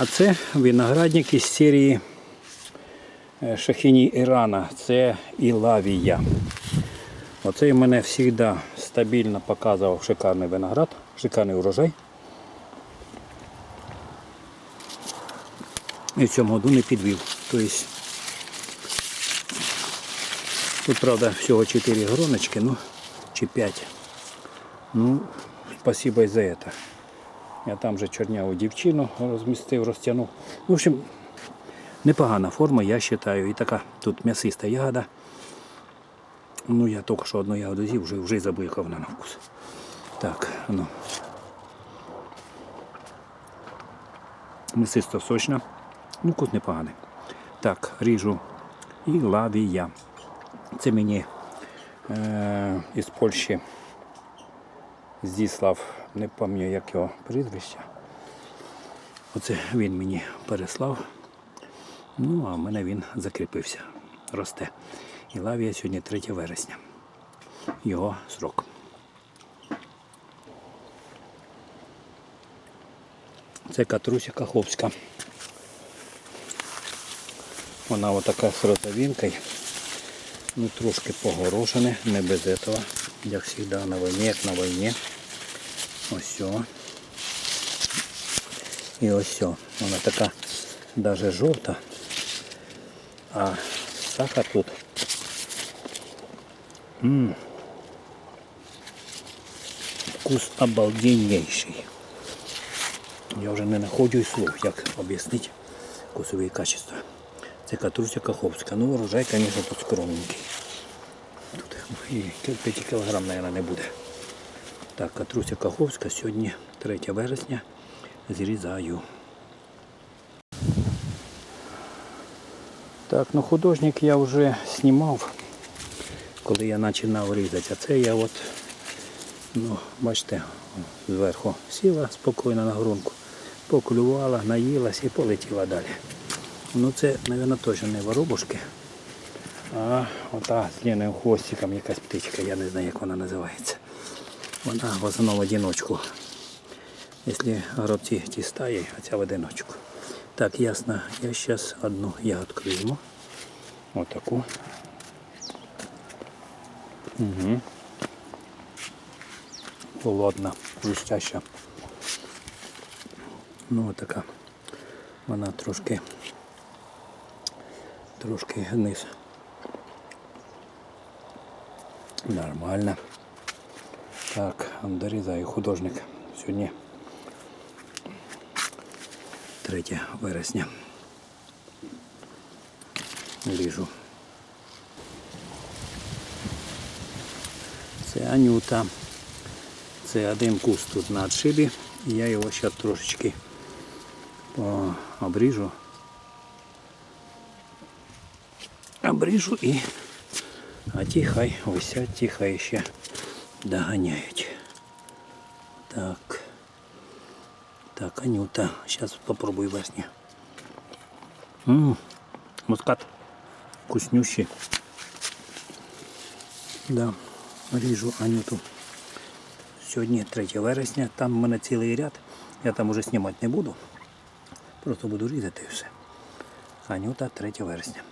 А це виноградник із серії е, Шахіні Ірана. Це Ілавія. Оцей мене завжди стабільно показував шикарний виноград, шикарний урожай. І в цьому году не підвів. Тобто, тут, правда, всього 4 гроночки, ну, чи 5. Ну, спасибо і за це. Я там вже чорняву дівчину розмістив, розтягнув. В общем, непогана форма, я вважаю. І така тут м'ясиста ягода. Ну, я тільки що одну ягоду з'їв, вже, вже забув, на вкус. Так, ну. Місисто сочна. Ну, вкус непоганий. Так, ріжу і лавія. Це мені е, із Польщі Здіслав, не пам'ятаю, як його прізвище. Оце він мені переслав. Ну, а в мене він закріпився. Росте. І лавія сьогодні 3 вересня. Його срок. Це Катруся Каховська. Вона отака з розовинкою. Ну, трошки погорошене, не без этого. Як завжди на війні, як на війні. Ось о. І ось о. Вона така навіть жовта. А сахар тут. М Вкус обалденнейший. Я вже не знаходжу слов, як об'яснити вкусові качества. Це Катруся Каховська. Ну, урожай, звісно, тут скромненький. І 5 кг, мабуть, не буде. Так, Катруся Каховська, сьогодні 3 вересня. Зрізаю. Так, ну художник я вже знімав, коли я починав різати. А це я от, ну, бачите, зверху сіла спокійно на грунку, поклювала, наїлась і полетіла далі. Ну це, мабуть, точно не воробушки. А ота з длинним хвостиком якась птичка, я не знаю, як вона називається. Вона в основному в одиночку. Якщо горобці ті стаї, ця в одиночку. Так, ясно, я зараз одну ягодку візьму. Отаку. Угу. Холодна, блестяща. Ну отака. Вона трошки трошки вниз. Нормально. Так, дорізаю художник. Сьогодні 3 вересня. Ріжу. Це Анюта. Це один куст тут на отшибі. Я його зараз трошечки обріжу. Обріжу і а ті хай висять, ті хай ще доганяють. Так. Так, Анюта. Зараз попробуй верхню. Ммм, мускат. Вкуснющий. Да, ріжу Анюту. Сьогодні 3 вересня, там в мене цілий ряд. Я там уже знімати не буду. Просто буду різати і все. Анюта 3 вересня.